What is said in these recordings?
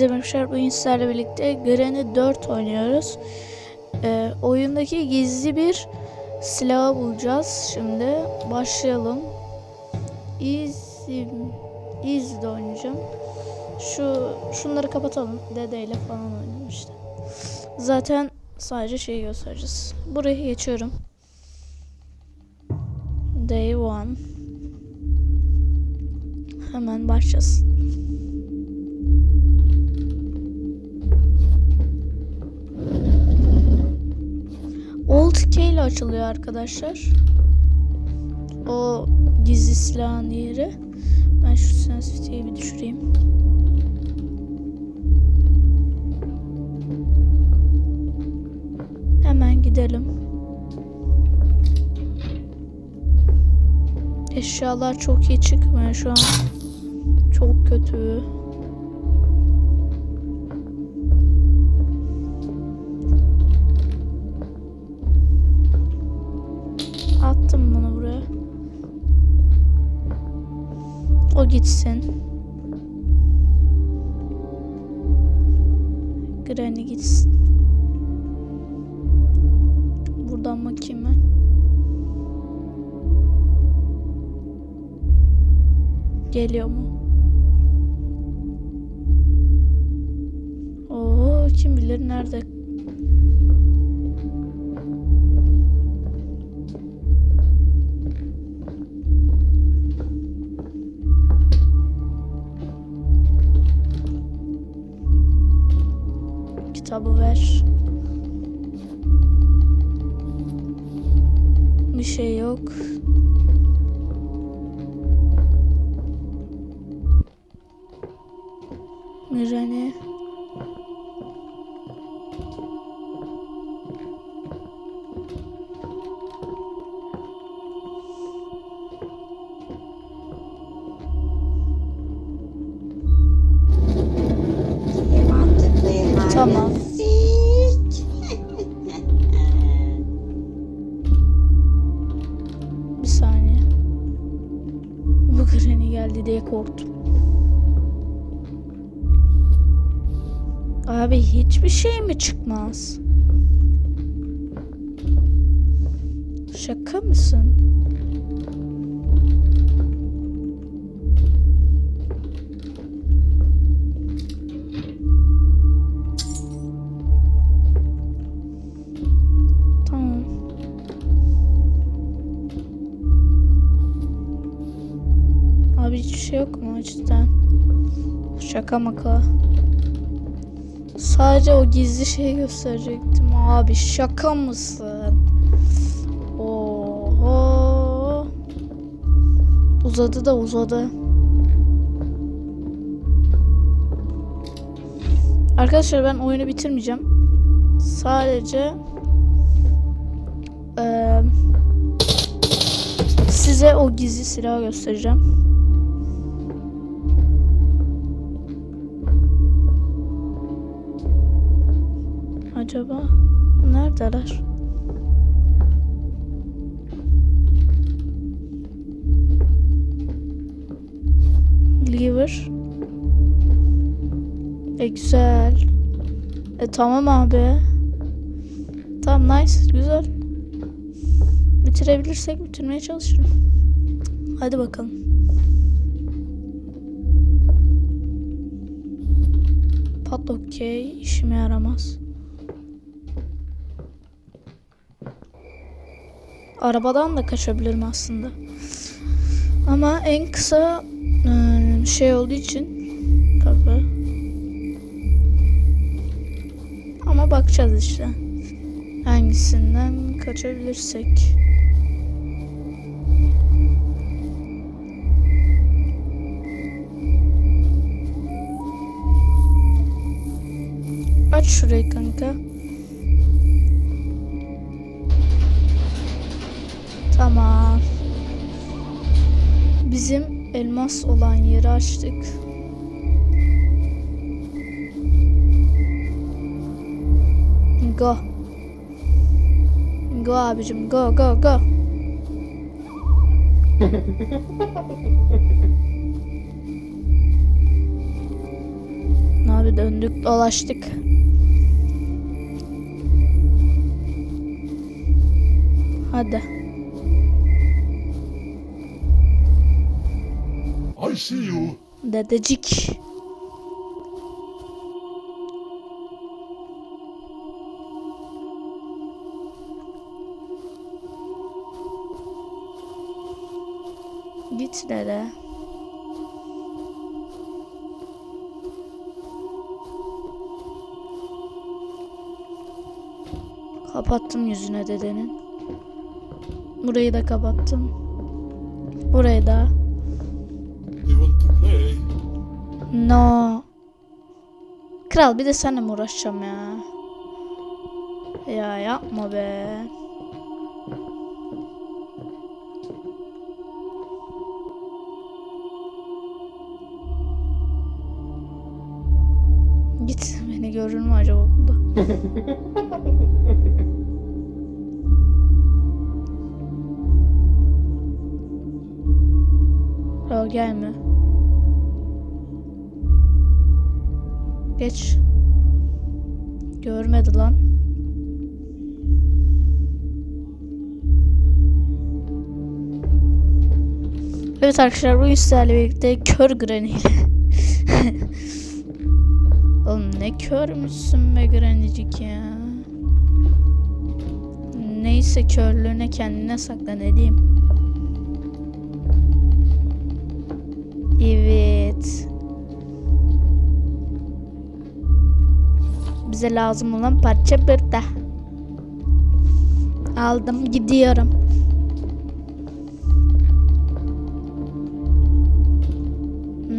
Merhabalar. Bugün sizlerle birlikte Granny 4 oynuyoruz. Ee, oyundaki gizli bir silahı bulacağız. Şimdi başlayalım. Easy, Easy'de oynayacağım. Şu şunları kapatalım. Dedeyle falan oynayalım işte. Zaten sadece şeyi göstereceğiz. Buraya geçiyorum. Day 1 Hemen başlasın. Old K ile açılıyor arkadaşlar. O gizli silahın yeri. Ben şu sensitivity'yi bir düşüreyim. Hemen gidelim. Eşyalar çok iyi çıkmıyor şu an. Çok kötü. Attım bunu buraya. O gitsin. Granny gitsin. Buradan bakayım ben. Geliyor mu? Oo, kim bilir nerede Kitabı ver. Bir şey yok. Geldi diye korktum. Abi hiçbir şey mi çıkmaz? Şaka mısın? Cidden? Şaka maka. Sadece o gizli şeyi gösterecektim. Abi şaka mısın? Oho. Uzadı da uzadı. Arkadaşlar ben oyunu bitirmeyeceğim. Sadece eee, size o gizli silahı göstereceğim. Acaba neredeler? Liver. E güzel. E tamam abi. Tamam nice güzel. Bitirebilirsek bitirmeye çalışırım. Hadi bakalım. Padlock key işime yaramaz. Arabadan da kaçabilirim aslında. Ama en kısa e, şey olduğu için kapı. Ama bakacağız işte. Hangisinden kaçabilirsek. Aç şurayı kanka. Bizim elmas olan yeri açtık. Go. Go abicim go go go. Abi döndük dolaştık. Hadi. I. Dedecik. Git dede. Kapattım yüzüne dedenin. Burayı da kapattım. Burayı da. No. Kral bir de seninle mi uğraşacağım ya? Ya yapma be. Git beni görür mü acaba burada? Yo gelme. Geç. Görmedi lan. Evet arkadaşlar bu sizlerle birlikte kör Granny. Oğlum ne körmüşsün be Granny'cik ya. Neyse körlüğüne kendine sakla ne diyeyim. Evet. Bize lazım olan parça burada. Aldım gidiyorum.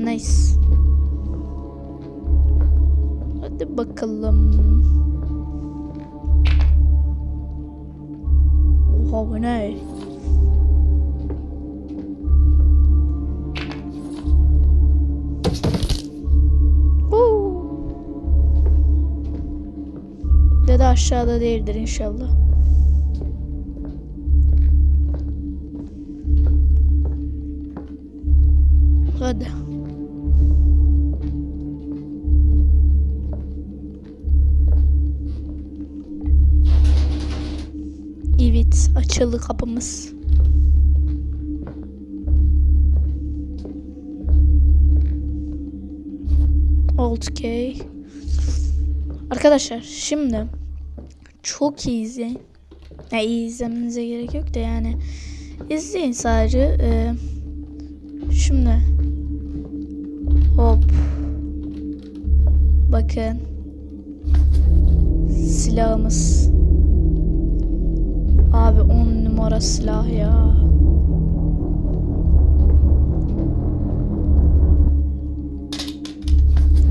Nice. Hadi bakalım. Oha bu ne? Dede aşağıda değildir inşallah. Hadi. Evet, açıldı kapımız. Alt K. Arkadaşlar şimdi çok iyi izleyin. Ya iyi izlemenize gerek yok da yani izleyin sadece. Ee, şimdi hop bakın silahımız abi 10 numara silah ya.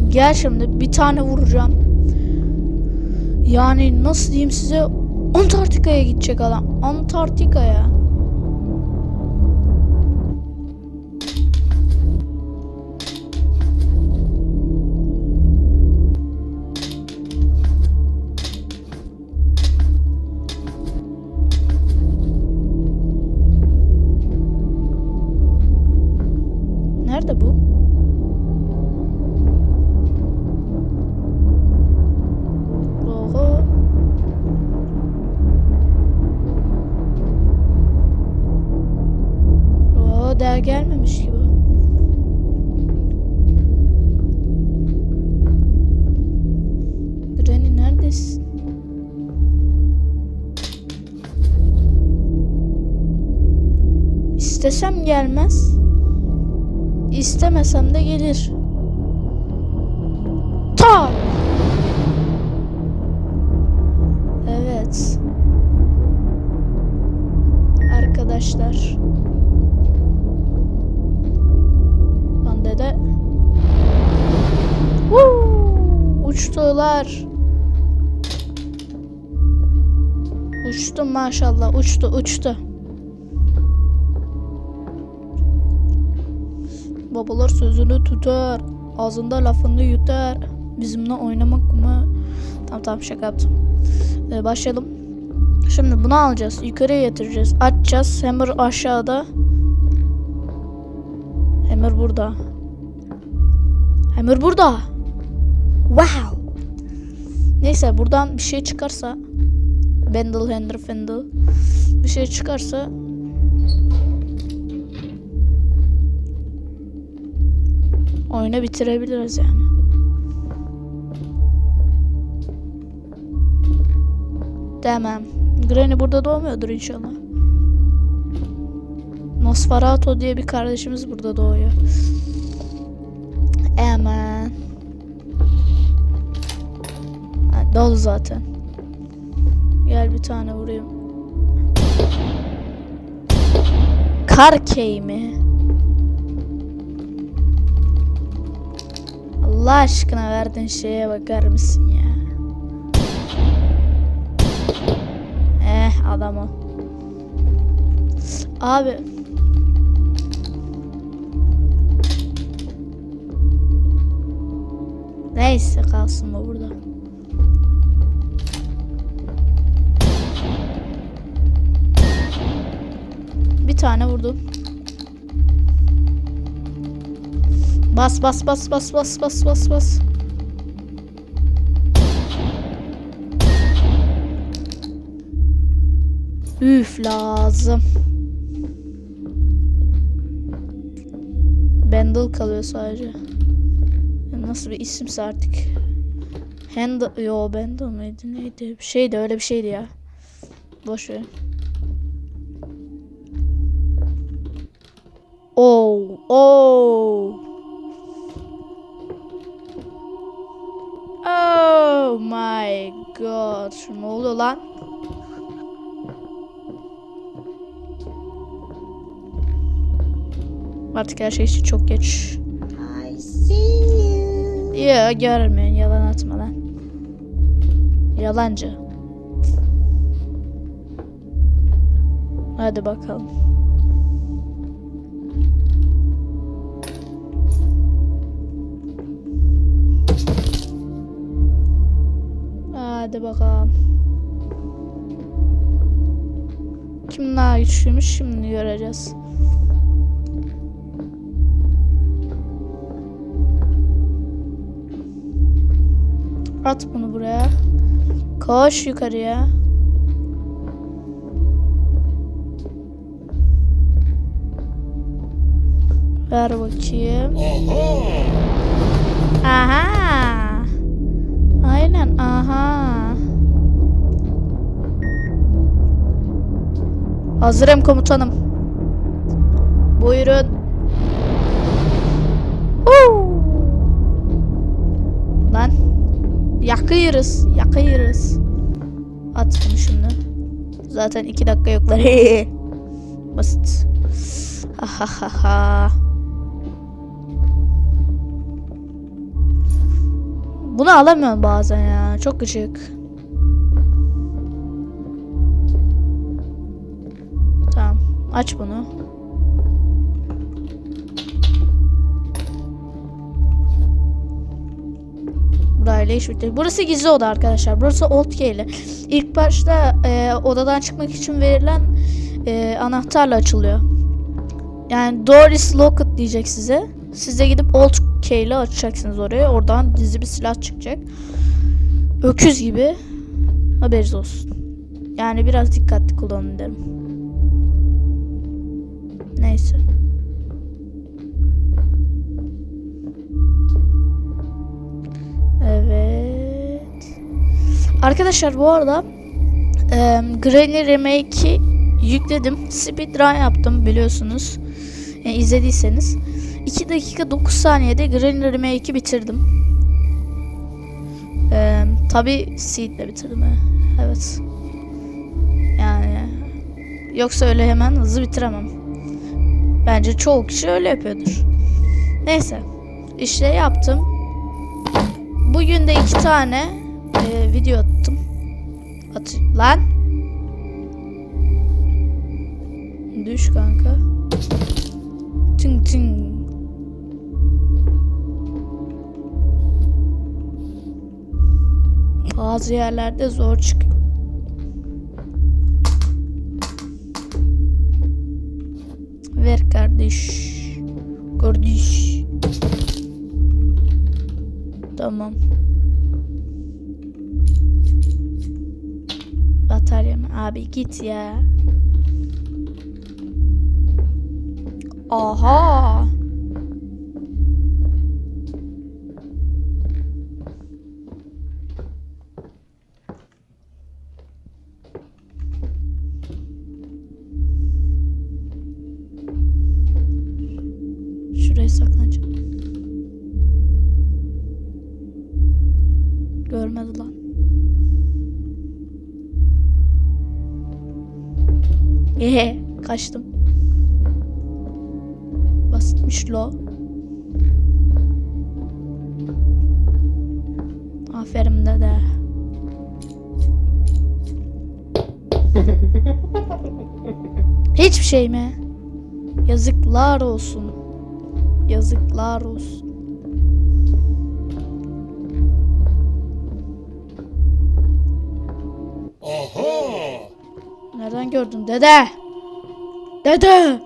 Gel şimdi bir tane vuracağım. Yani nasıl diyeyim size Antarktika'ya gidecek adam. Antarktika'ya. İstesem gelmez. İstemesem de gelir. Ta! Evet. Arkadaşlar. Bende de Woo! uçtular. Uçtu maşallah uçtu uçtu. Babalar sözünü tutar. Ağzında lafını yutar. Bizimle oynamak mı? Tamam tamam şaka yaptım. Ee, başlayalım. Şimdi bunu alacağız. Yukarıya getireceğiz. Açacağız. Hammer aşağıda. Hammer burada. Hammer burada. Wow. Neyse buradan bir şey çıkarsa Bendel Hender Fendel bir şey çıkarsa oyunu bitirebiliriz yani. Demem. Granny burada doğmuyordur inşallah. Nosferatu diye bir kardeşimiz burada doğuyor. Hemen. Ha, dolu zaten. Gel bir tane vurayım. Karkey mi? Allah aşkına verdiğin şeye bakar mısın ya? Eh adam. Abi. Neyse kalsın bu burada. Bir tane vurdum. Bas bas bas bas bas bas bas bas. Üf lazım. Bendel kalıyor sadece. Nasıl bir isimse artık. Handle, yo Bendel miydi neydi? Bir şeydi öyle bir şeydi ya. Boş ver. Oh, oh. Oh my god. Ne oluyor lan? Artık her şey için çok geç. I see you. Ya görmeyin yalan atma lan. Yalancı. Hadi bakalım. Hadi bakalım. Kim daha güçlüymüş şimdi göreceğiz. At bunu buraya. Koş yukarıya. Ver bakayım. Aha! Aha. Aynen aha. Hazırım komutanım. Buyurun. Huu. Lan. Yakıyoruz. Yakıyoruz. At bunu şimdi. Zaten iki dakika yoklar. Basit. Ha ha ha ha. Bunu alamıyorum bazen ya. Çok gıcık. Tamam. Aç bunu. Burayla iş bitti. Burası gizli oda arkadaşlar. Burası old key İlk başta e, odadan çıkmak için verilen e, anahtarla açılıyor. Yani door is locked diyecek size. Siz de gidip old key ile açacaksınız oraya. Oradan dizi bir silah çıkacak. Öküz gibi. Haberiniz olsun. Yani biraz dikkatli kullanın derim. Neyse. Evet. Arkadaşlar bu arada e, Granny Remake'i yükledim. Speedrun yaptım biliyorsunuz. E, izlediyseniz. 2 dakika 9 saniyede Granny Remake'i bitirdim. E, Tabi Seed'le bitirdim. Evet. Yani yoksa öyle hemen hızlı bitiremem. Bence çoğu kişi öyle yapıyordur. Neyse. İşte yaptım. Bugün de iki tane e, video attım. At lan. Düş kanka. Tın tın. Bazı yerlerde zor çıkıyor. Ver kardeş. Kardeş. Tamam. Batarya mı? Abi git ya. Aha. Görmedi lan. Ehe kaçtım. Basitmiş lo. Aferin dede. Hiçbir şey mi? Yazıklar olsun. Yazıklar olsun. Nereden gördün dede? Dede!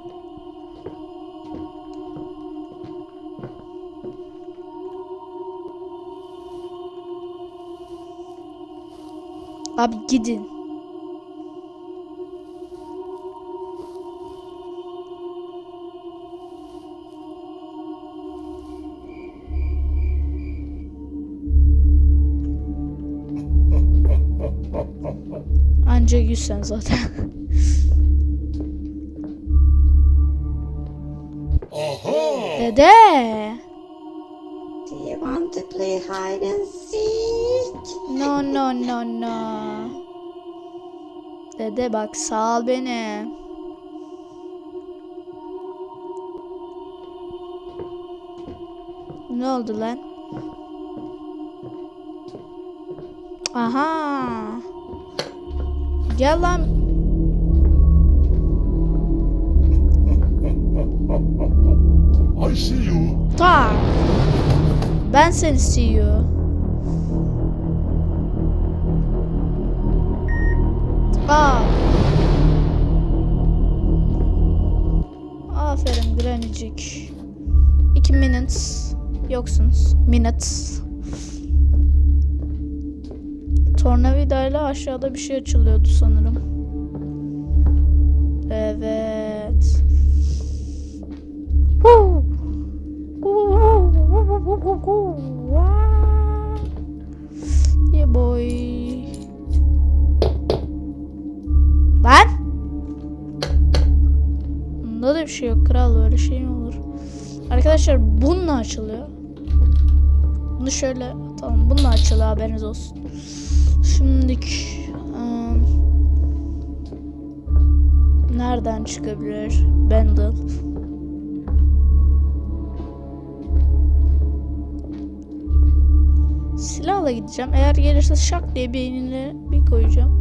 Abi gidin. Yüzsen zaten. Aha! Dede! Do you want to play hide and seek? No no no no. Dede bak sal beni. Ne oldu lan? Aha. Gel lan. I see you. Tak. Ben seni CEO. Aa. Aferin Grannycik. İki minutes yoksunuz. Minutes. Tornavidayla aşağıda bir şey açılıyordu sanırım. Evet. Yeah boy. Lan! Bunda da bir şey yok kral böyle şey mi olur? Arkadaşlar bununla açılıyor. Bunu şöyle atalım. Bununla açılıyor haberiniz olsun. Şimdilik ım, nereden çıkabilir? Bundle. Silahla gideceğim. Eğer gelirse şak diye beynine bir koyacağım.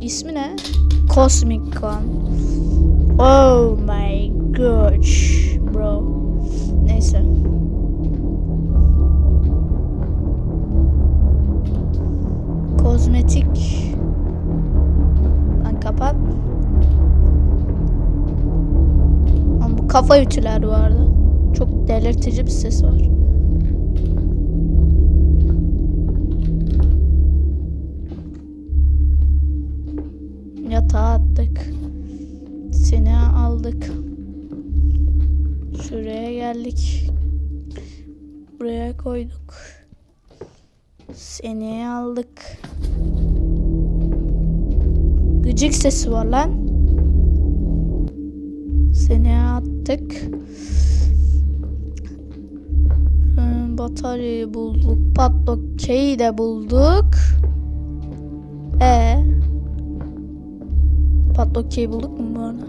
İsmi ne? Cosmic Gun. Oh my gosh, Kozmetik. Lan kapat. Ama bu kafa ütüler vardı. Çok delirtici bir ses var. Yatağa attık. Seni aldık. Şuraya geldik. Buraya koyduk. Seni aldık. Gıcık sesi var lan. Seni attık. Ee, Bataryayı bulduk. Padlock key'i de bulduk. E Padlock key bulduk mu bu arada?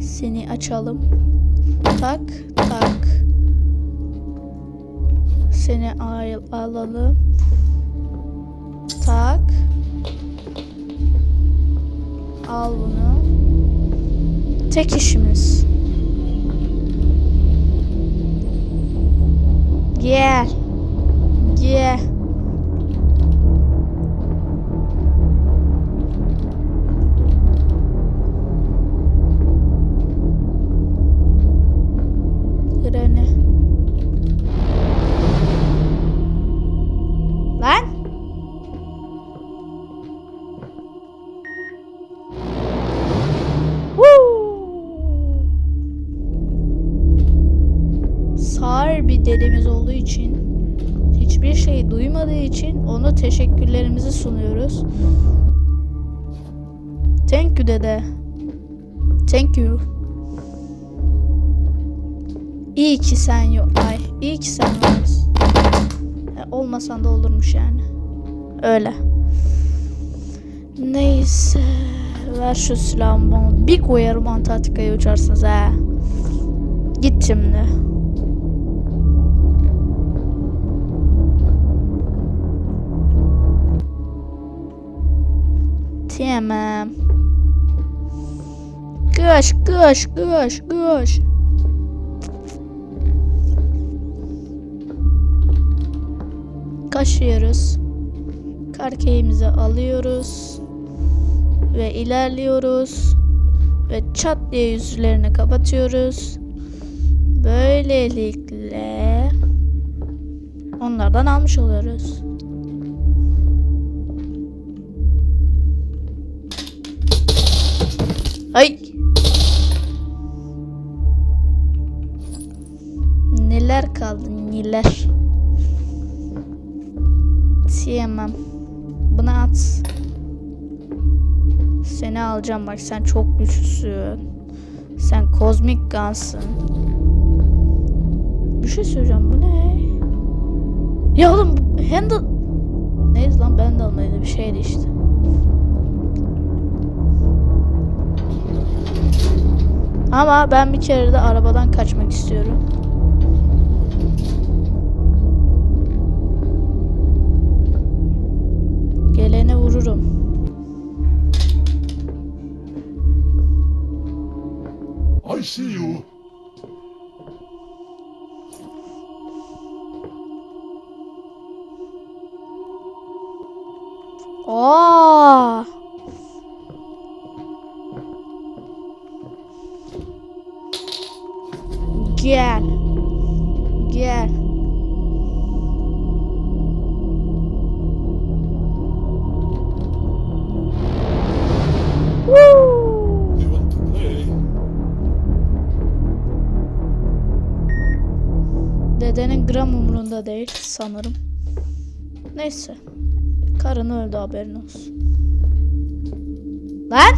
Seni açalım. Tak tak. Seni al alalım. Tak. Al bunu. Tek işimiz. Gel. Gel. Duymadığı için ona teşekkürlerimizi sunuyoruz. Thank you dede. Thank you. İyi ki sen yok. Ay, iyi ki sen varsın. Olmasan da olurmuş yani. Öyle. Neyse. Ver şu silahımı bana. Bir koyarım Antarktika'ya uçarsınız ha. Git şimdi. Tamam. Kış, kış, kış, kış. Kaşıyoruz. Karkeyimizi alıyoruz. Ve ilerliyoruz. Ve çat diye yüzlerini kapatıyoruz. Böylelikle onlardan almış oluyoruz. Ay. Neler kaldı neler. Tamam. Bunu at. Seni alacağım bak sen çok güçlüsün. Sen kozmik gansın. Bir şey söyleyeceğim bu ne? Ya oğlum handle... Neydi lan ben de almalıydı bir şeydi işte. Ama ben bir kere de arabadan kaçmak istiyorum. Gelene vururum. I see you. Aa! Gel. Gel. Dedenin gram umurunda değil sanırım. Neyse. Karın öldü haberin olsun. Lan!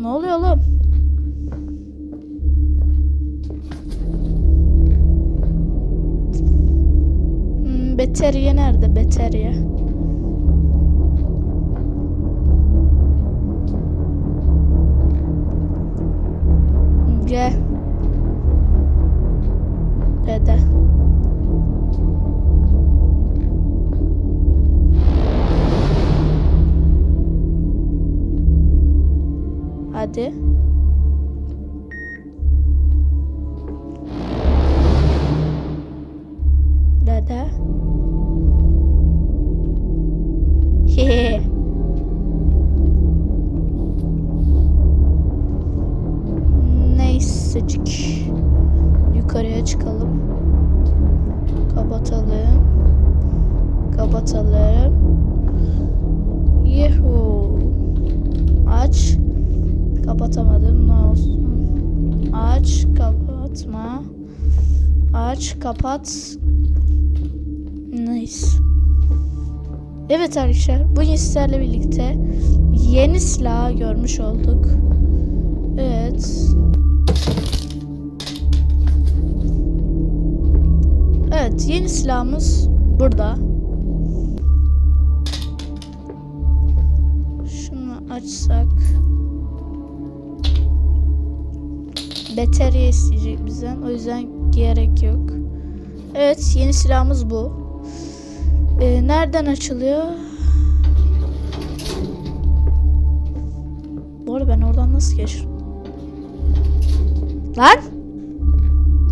Ne oluyor oğlum? Hmm, Beteriye nerede? Beteriye. Evet arkadaşlar. Bu hislerle birlikte yeni silah görmüş olduk. Evet. Evet, yeni silahımız burada. Şunu açsak. Batarya isteyecek bizden. O yüzden gerek yok. Evet, yeni silahımız bu. Ee, nereden açılıyor? Bu arada ben oradan nasıl geçerim? Lan!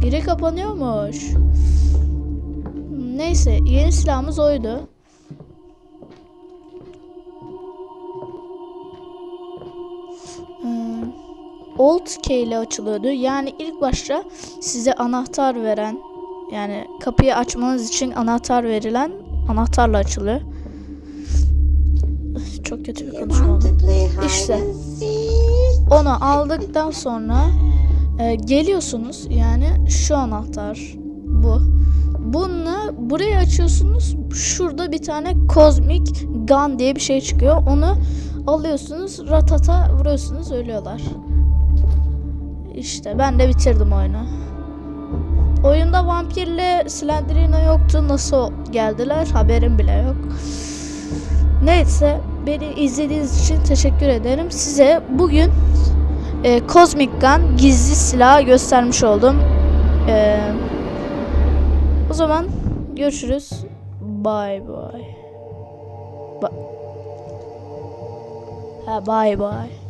Biri kapanıyormuş. Neyse yeni silahımız oydu. Hmm, Old key ile açılıyordu. Yani ilk başta size anahtar veren yani kapıyı açmanız için anahtar verilen anahtarla açılıyor. Çok kötü bir konuşma oldu. İşte. Onu aldıktan sonra Ee, geliyorsunuz yani şu anahtar bu. Bunu buraya açıyorsunuz. Şurada bir tane Cosmic Gun diye bir şey çıkıyor. Onu alıyorsunuz, ratata vuruyorsunuz, ölüyorlar. İşte ben de bitirdim oyunu. Oyunda vampirle Slenderina yoktu. Nasıl geldiler haberim bile yok. Neyse beni izlediğiniz için teşekkür ederim. Size bugün e, Cosmic Gun gizli silahı göstermiş oldum. E, o zaman görüşürüz. Bye bye. Ba- ha bye bye.